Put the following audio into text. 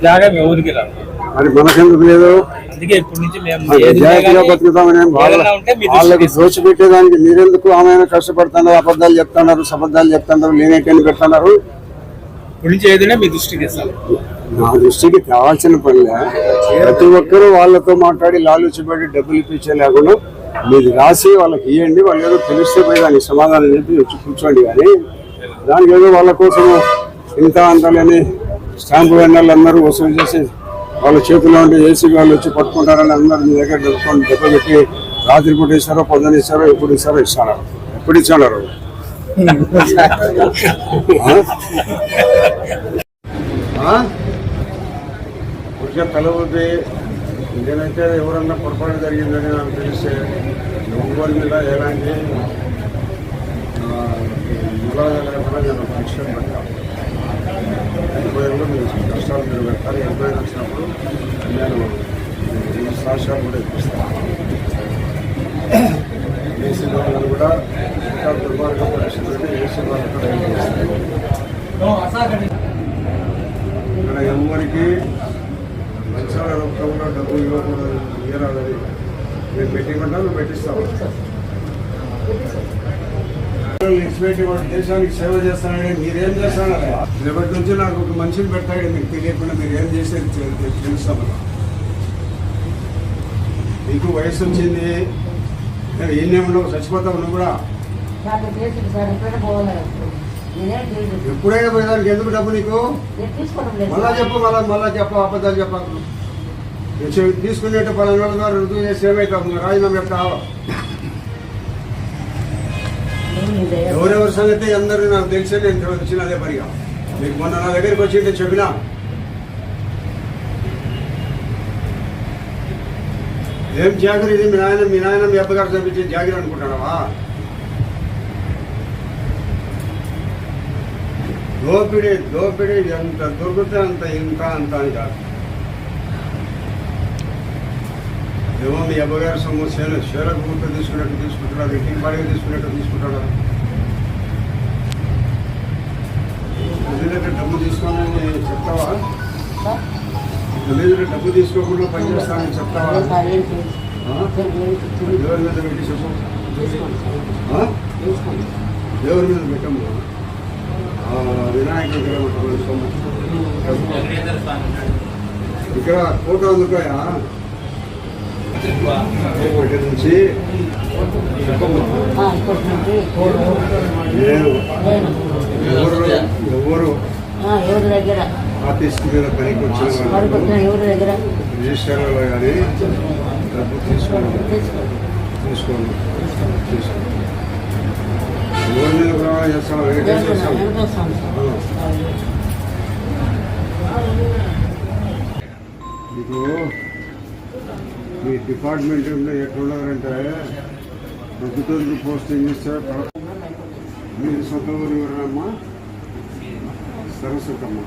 ఇలాగే ఊరికి మరి మనకెందుకు లేదు? అందుకే ఇప్పటి నుంచి మేము మరి బతుకుతామని వాళ్ళకి దృష్టికి దోచిపెట్టేదానికి మీరెందుకు ఆమె కష్టపడుతున్నారు అబద్ధాలు చెప్తున్నారు అబద్ధాలు చెప్తున్నారు లేనేటని పెడుతున్నారు? నుంచి ఏదైనా మీ దృష్టికి నా దృష్టికి కావాల్సిన పనిలే. ప్రతి ఒక్కరూ వాళ్ళతో మాట్లాడి లాలుచిపడి డబ్బులు ఇప్పించే లేకుండా మీది రాసి వాళ్ళకి ఇవ్వండి వాళ్ళు ఏదో తెలిస్తే పోయి దానికి సమాధానం చెప్పి వచ్చి కూర్చోండి కానీ దానికి ఏదో వాళ్ళ కోసం ఇంత అంతలేని స్టాంపు వెన్నెళ్ళు అందరూ వసూలు చేసి వాళ్ళ చేతిలో ఉంటే ఏసీ వాళ్ళు వచ్చి పట్టుకుంటారని అందరూ మీ దగ్గర డబ్బుకొని దెబ్బ పెట్టి రాత్రి పూట ఇస్తారో పొద్దున ఇస్తారో ఎప్పుడు ఇస్తారో ఇస్తాను ఎప్పుడు ఇచ్చారు కొంచెం తల ఊపి నేనైతే ఎవరన్నా పొరపాటు జరిగిందని నాకు తెలిస్తే ఎవరి మీద ఎలాంటి ములాగా నేను యాక్షన్ పెట్టాను ఎంక్వైరీలో మీరు కష్టాలు మీరు పెట్టాలి ఎంక్వైరీ వచ్చినప్పుడు నేను సాక్ష్యాలు కూడా ఇప్పిస్తాను ఏసీ వాళ్ళని కూడా ఇంకా దుర్మార్గ పరిస్థితులు ఏసీ వాళ్ళని కూడా ఏం ఇక్కడ ఎవరికి మంచాల రూపంలో డబ్బు ఇవ్వకూడదు ఇవ్వరాదని మేము పెట్టిమంటా నువ్వు పెట్టిస్తావు దేశానికి సేవ చేస్తానని మీరేం చేస్తానని రేపటి నుంచి నాకు ఒక మనిషిని పెట్టాడు మీకు తెలియకుండా మీరు ఏం చేసేది తె- తెలుస్తాము మీకు వయసు వచ్చింది నేను ఏం ఉండవు చచ్చిపోతావు నువ్వు కూడా ఎప్పుడైనా పోయేదానికి ఎందుకు డబ్బు నీకు? మళ్ళా చెప్పు మళ్ళా మళ్ళా చెప్పు అబద్ధాలు చెప్పకు. తీసుకునేట్టు పలానా రుజువు చేసి ఏమైతావు? రాజీనామా చెప్తావు. ఎవరెవరి సంగతి అందరూ నాకు తెలిసే నేను వచ్చిన అదే పనిగా. మీకు మొన్న నా దగ్గరికి వచ్చింటే చెప్పినా? ఏం జాగిరి ఇది? మీ నాయన మీ నాయన మీ అబ్బగారు చంపించే జాగిరి అనుకుంటున్నావా? దోపిడీ దోపిడీ ఎంత దొరికితే అంత ఇంత అంత అని కాదు. ఏమో మీ అబ్బగారు సొమ్ము సేల షేలకు గుర్తు తీసుకున్నట్టు తీసుకుంటున్నారు ఇంటికి బాడిగా తీసుకున్నట్టు తీసుకుంటున్నారు తెలియదు డబ్బు తీసుకోవాలని చెప్తావా సార్, తెలియదు డబ్బు తీసుకోకుండా పని చేస్తానని చెప్తావా లేదు సార్, ఏం చేయలేదు. ఆ? సార్, ఏం చేయలేదు. ఎవరి మీద పెట్టి చెప్పు తీసుకోండి సార్. ఆ? తీసుకోండి. ఎవరి మీద పెట్టము ఆ, వినాయక విగ్రహం అటువంటి సొమ్ము. ఇక్కడ ఫోటో అందుకోయా ఇక్కడి నుంచి ఆ, ఇప్పటి నుంచి నేను ఎవరు? ఎవరు? ఎవరి దగ్గర? ఆర్టిస్ట్ మీద పనికి వచ్చిన ఎవరి దగ్గర? రిజిస్టర్లో కానీ డబ్బు తీసుకోండి. తీసుకోండి. తీసుకోండి. ఎవరి మీద ప్రమాణం వెంకటేశ్వర స్వామి. మీ డిపార్ట్మెంట్ ఎట్లున్నారంటే ప్రభుత్వం పోస్టింగ్ ఇస్తే మీరు సొంత ఊరు ఎవరమ్మా? సరస్వతమ్మ.